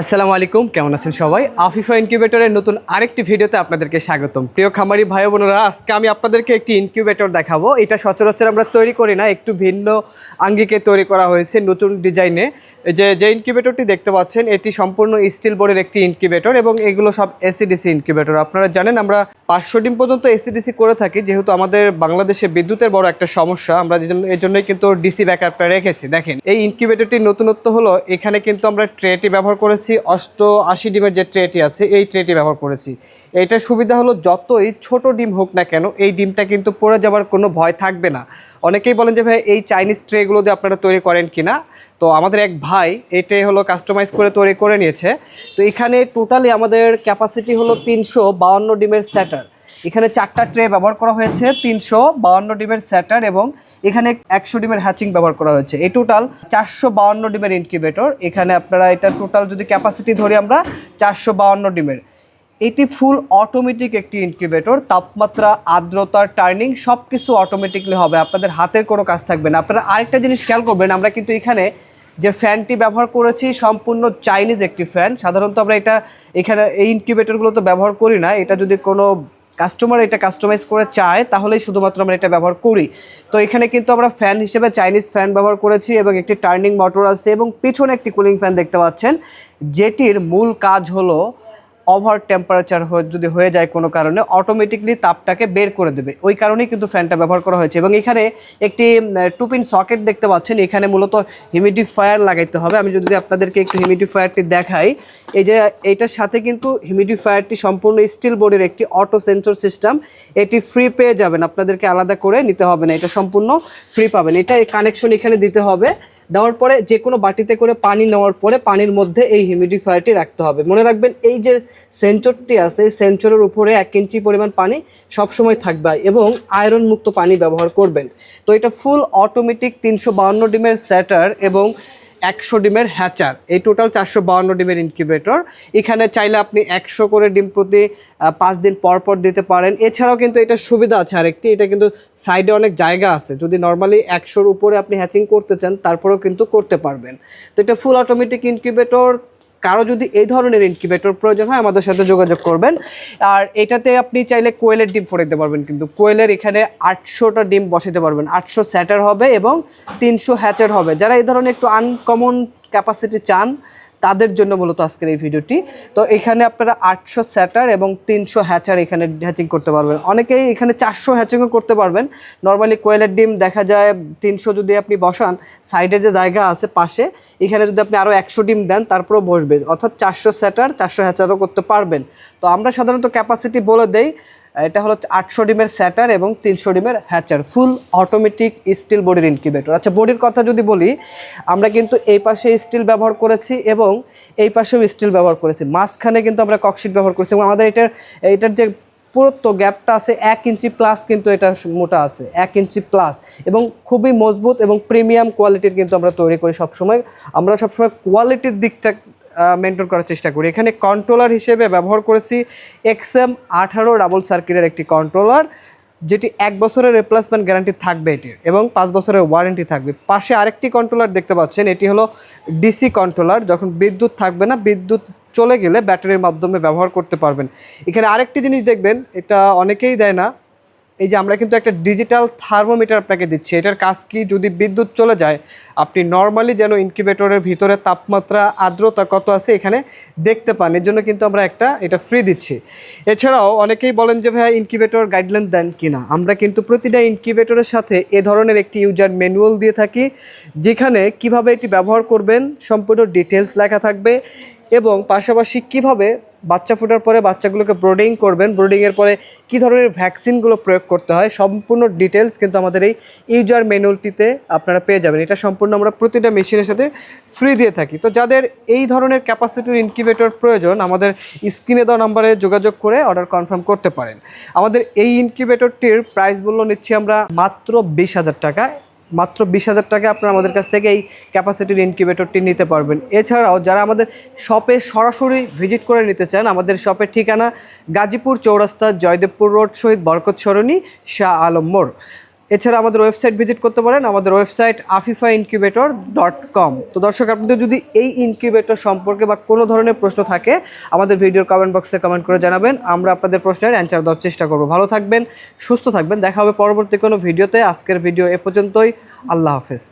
আসসালামু আলাইকুম, কেমন আছেন সবাই? আফিফা ইনকিউবেটরের নতুন আরেকটি ভিডিওতে আপনাদেরকে স্বাগতম। প্রিয় খামারি ভাই বোনেরা, আজকে আমি আপনাদেরকে একটি ইনকিউবেটর দেখাবো। এটা সচরাচর আমরা তৈরি করি না, একটু ভিন্ন আঙ্গিকে তৈরি করা হয়েছে নতুন ডিজাইনে। যে যে ইনকিউবেটরটি দেখতে পাচ্ছেন, এটি সম্পূর্ণ স্টিল বোর্ডের একটি ইনকিউবেটর এবং এগুলো সব এসিডিসি ইনকিউবেটর। আপনারা জানেন, আমরা পাঁচশো ডিম পর্যন্ত এসিডিসি করে থাকি, যেহেতু আমাদের বাংলাদেশে বিদ্যুতের বড় একটা সমস্যা, আমরা এই জন্যই কিন্তু ডিসি ব্যাকআপটা রেখেছি। দেখেন, এই ইনকিউবেটরটির নতুনত্ব হলো, এখানে কিন্তু আমরা ট্রেটি ব্যবহার করেছি অষ্ট আশি ডিমের যে ট্রেটি আছে, এই ট্রেটি ব্যবহার করেছি। এইটার সুবিধা হলো, যতই ছোট ডিম হোক না কেন, এই ডিমটা কিন্তু পড়ে যাওয়ার কোনো ভয় থাকবে না। অনেকেই বলেন যে, ভাই, এই চাইনিজ ট্রেগুলো দিয়ে আপনারা তৈরি করেন কিনা? তো আমাদের এক ভাই এটাই হলো কাস্টমাইজ করে তৈরি করে নিয়েছে। তো এখানে টোটালি আমাদের ক্যাপাসিটি হলো তিনশো বাউন্ন ডিমের স্যাটার এখানে চারটা ট্রে ব্যবহার করা হয়েছে, তিনশো বাউন্ন ডিমের স্যাটার এবং এখানে একশো ডিমের হ্যাচিং ব্যবহার করা হয়েছে। এই টোটাল চারশো বাউন্ন ডিমের ইনকিউবেটর এখানে আপনারা এটা টোটাল যদি ক্যাপাসিটি ধরি আমরা, চারশো বাউন্ন ডিমের। এটি ফুল অটোমেটিক একটি ইনকিউবেটর তাপমাত্রা, আর্দ্রতা টার্নিং সব কিছু অটোমেটিকলি হবে। আপনাদের হাতের কোনো কাজ থাকবে না। আপনারা আরেকটা জিনিস খেয়াল করবেন, আমরা কিন্তু এখানে যে ফ্যানটি ব্যবহার করেছি, সম্পূর্ণ চাইনিজ একটি ফ্যান সাধারণত আমরা এটা এখানে, এই ইনকিউবেটরগুলো তো ব্যবহার করি না। এটা যদি কোনো কাস্টমার এটা কাস্টমাইজ করে চায়, তাহলেই শুধুমাত্র আমরা এটা ব্যবহার করি। তো এখানে কিন্তু আমরা ফ্যান হিসেবে চাইনিজ ফ্যান ব্যবহার করেছি এবং একটি টার্নিং মোটর আছে এবং পিছনে একটি কুলিং ফ্যান দেখতে পাচ্ছেন। যেটির মূল কাজ হলো ওভার টেম্পারেচার যদি হয়ে যায় কোনো কারণে অটোমেটিকলি তাপটাকে বের করে দেবে। ওই কারণেই কিন্তু ফ্যানটা ব্যবহার করা হয়েছে। এবং এখানে একটি টুপিন সকেট দেখতে পাচ্ছেন। এখানে মূলত হিউমিডিফায়ার লাগাইতে হবে। আমি যদি আপনাদেরকে একটু হিউমিডিফায়ারটি দেখাই, এই যে এইটার সাথে কিন্তু হিউমিডিফায়ারটি সম্পূর্ণ স্টিল বোর্ডের একটি অটো সেন্সর সিস্টেম এটি ফ্রি পেয়ে যাবেন। আপনাদেরকে আলাদা করে নিতে হবে না। এটা সম্পূর্ণ ফ্রি পাবেন। এটা কানেকশন এখানে দিতে হবে। দেওয়ার পরে যে কোনো বাটিতে করে পানি নেওয়ার পরে পানির মধ্যে এই হিউমিডিফায়ারটি রাখতে হবে। মনে রাখবেন এই যে সেন্সরটি আছে, এই সেন্সরের উপরে এক ইঞ্চি পরিমাণ পানি সবসময় থাকবে এবং আয়রন মুক্ত পানি ব্যবহার করবেন। তো এটা ফুল অটোমেটিক তিনশো বাউন্ন ডিমের স্যাটার এবং একশো ডিমের হ্যাচার। এই টোটাল চারশো বাউন্ন ডিমের ইনকিউবেটর এখানে চাইলে আপনি একশো করে ডিম প্রতি পাঁচ দিন পর পর দিতে পারেন। এছাড়াও কিন্তু এটা সুবিধা আছে আরেকটি, এটা কিন্তু সাইডে অনেক জায়গা আছে। যদি নর্মালি একশোর উপরে আপনি হ্যাচিং করতে চান, তারপরেও কিন্তু করতে পারবেন। তো এটা ফুল অটোমেটিক ইনকিউবেটর কারও যদি এই ধরনের ইনকিউবেটর প্রয়োজন হয়, আমাদের সাথে যোগাযোগ করবেন। আর এটাতে আপনি চাইলে কোয়েলের ডিম ফোটাতে পারবেন কিন্তু কোয়েলের এখানে আটশোটা ডিম বসাতে পারবেন। আটশো স্যাটার হবে এবং তিনশো হ্যাচার হবে। যারা এই ধরনের একটু আনকমন ক্যাপাসিটি চান তাদের জন্য মূলত আজকের এই ভিডিওটি। তো এখানে আপনারা আটশো স্যাটার এবং তিনশো হ্যাচার এখানে হ্যাচিং করতে পারবেন। অনেকেই এখানে চারশো হ্যাচিংও করতে পারবেন। নর্মালি কোয়েলের ডিম দেখা যায় তিনশো যদি আপনি বসান, সাইডে যে জায়গা আছে পাশে, এখানে যদি আপনি আরও একশো ডিম দেন, তারপরেও বসবে। অর্থাৎ চারশো স্যাটার, চারশো হ্যাচারও করতে পারবেন। তো আমরা সাধারণত ক্যাপাসিটি বলে দেই এটা হলো আটশো ডিমের স্যাটার এবং তিনশো ডিমের হ্যাচার, ফুল অটোমেটিক স্টিল বডির ইনকিউবেটর আচ্ছা বডির কথা যদি বলি, আমরা কিন্তু এই পাশে স্টিল ব্যবহার করেছি এবং এই পাশেও স্টিল ব্যবহার করেছি। মাঝখানে কিন্তু আমরা ককশিট ব্যবহার করেছি এবং আমাদের এটার এটার যে পুরুত্ব গ্যাপটা আছে এক ইঞ্চি প্লাস কিন্তু এটা মোটা আছে, এক ইঞ্চি প্লাস এবং খুবই মজবুত এবং প্রিমিয়াম কোয়ালিটির কিন্তু আমরা তৈরি করি সবসময়। আমরা সবসময় কোয়ালিটির দিকটা মেনটেন করার চেষ্টা করি। এখানে কন্ট্রোলার হিসেবে ব্যবহার করেছি এক্সএম আঠারো ডাবল সার্কিটের একটি কন্ট্রোলার যেটি এক বছরের রিপ্লেসমেন্ট গ্যারান্টি থাকবে এটির এবং পাঁচ বছরের ওয়ারেন্টি থাকবে। পাশে আরেকটি কন্ট্রোলার দেখতে পাচ্ছেন, এটি হলো ডিসি কন্ট্রোলার যখন বিদ্যুৎ থাকবে না, বিদ্যুৎ চলে গেলে ব্যাটারির মাধ্যমে ব্যবহার করতে পারবেন। এখানে আরেকটি জিনিস দেখবেন, এটা অনেকেই দেয় না এই যে আমরা কিন্তু একটা ডিজিটাল থার্মোমিটার আপনাকে দিচ্ছি। এটার কাজ কি? যদি বিদ্যুৎ চলে যায়, আপনি নর্মালি যেন ইনকিউবেটরের ভিতরে তাপমাত্রা, আর্দ্রতা কত আছে এখানে দেখতে পান। এর জন্য কিন্তু আমরা একটা এটা ফ্রি দিচ্ছি। এছাড়াও অনেকেই বলেন যে, ভাইয়া ইনকিউবেটর গাইডলাইন দেন কিনা আমরা কিন্তু প্রতিটা ইনকিউবেটরের সাথে এ ধরনের একটি ইউজার ম্যানুয়াল দিয়ে থাকি, যেখানে কীভাবে এটি ব্যবহার করবেন, সম্পূর্ণ ডিটেলস লেখা থাকবে এবং পাশাপাশি কীভাবে বাচ্চা ফোটার পরে বাচ্চাগুলোকে ব্রোডিং করবেন। ব্রোডিংয়ের পরে কী ধরনের ভ্যাকসিনগুলো প্রয়োগ করতে হয়, সম্পূর্ণ ডিটেলস কিন্তু আমাদের এই ইউজার ম্যানুয়ালটিতে আপনারা পেয়ে যাবেন। এটা সম্পূর্ণ আমরা প্রতিটা মেশিনের সাথে ফ্রি দিয়ে থাকি। তো যাদের এই ধরনের ক্যাপাসিটির ইনকিউবেটর প্রয়োজন, আমাদের স্ক্রিনে দেওয়া নাম্বারে যোগাযোগ করে অর্ডার কনফার্ম করতে পারেন। আমাদের এই ইনকিউবেটরটির প্রাইস মূল্য নিচ্ছি আমরা মাত্র বিশ হাজার টাকা। মাত্র বিশ হাজার টাকা আপনারা আমাদের কাছ থেকে এই ক্যাপাসিটির ইনকিউবেটরটি নিতে পারবেন। এছাড়াও যারা আমাদের শপে সরাসরি ভিজিট করে নিতে চান, আমাদের শপের ঠিকানা গাজীপুর চৌরাস্তা, জয়দেবপুর রোড শহীদ বরকত সরণি, শাহ আলম মোড়। এছাড়া আমাদের ওয়েবসাইট ভিজিট করতে পারেন, আমাদের website Afifa incubator dot com তো দর্শক, আপনাদের যদি এই ইনকিউবেটর সম্পর্কে বা কোনো ধরনের প্রশ্ন থাকে, আমাদের ভিডিওর কমেন্ট বক্সে কমেন্ট করে জানাবেন, আমরা আপনাদের প্রশ্নের অ্যান্সার দেওয়ার চেষ্টা করব। ভালো থাকবেন, সুস্থ থাকবেন, দেখা হবে পরবর্তী কোনো ভিডিওতে। আজকের ভিডিও এ পর্যন্তই, আল্লাহ হাফেজ।